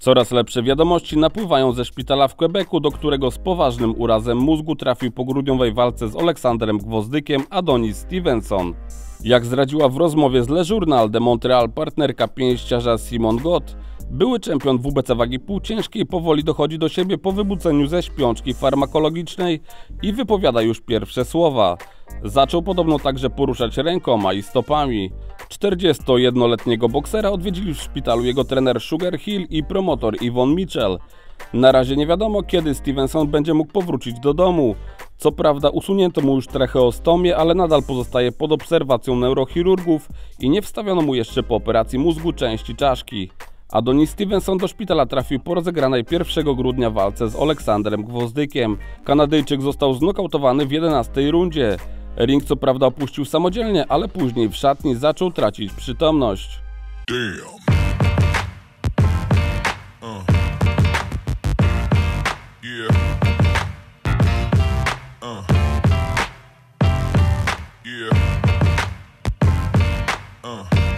Coraz lepsze wiadomości napływają ze szpitala w Quebecu, do którego z poważnym urazem mózgu trafił po grudniowej walce z Aleksandrem Gwozdykiem Adonis Stevenson. Jak zdradziła w rozmowie z Le Journal de Montreal partnerka pięściarza Simon Gott, były czempion WBC wagi półciężkiej powoli dochodzi do siebie po wybudzeniu ze śpiączki farmakologicznej i wypowiada już pierwsze słowa. Zaczął podobno także poruszać rękoma i stopami. 41-letniego boksera odwiedzili w szpitalu jego trener Sugar Hill i promotor Yvonne Mitchell. Na razie nie wiadomo, kiedy Stevenson będzie mógł powrócić do domu. Co prawda usunięto mu już tracheostomię, ale nadal pozostaje pod obserwacją neurochirurgów i nie wstawiono mu jeszcze po operacji mózgu części czaszki. Adonis Stevenson do szpitala trafił po rozegranej 1 grudnia walce z Aleksandrem Gwozdykiem. Kanadyjczyk został znokautowany w 11 rundzie. Ring co prawda opuścił samodzielnie, ale później w szatni zaczął tracić przytomność. Uh. uh. uh.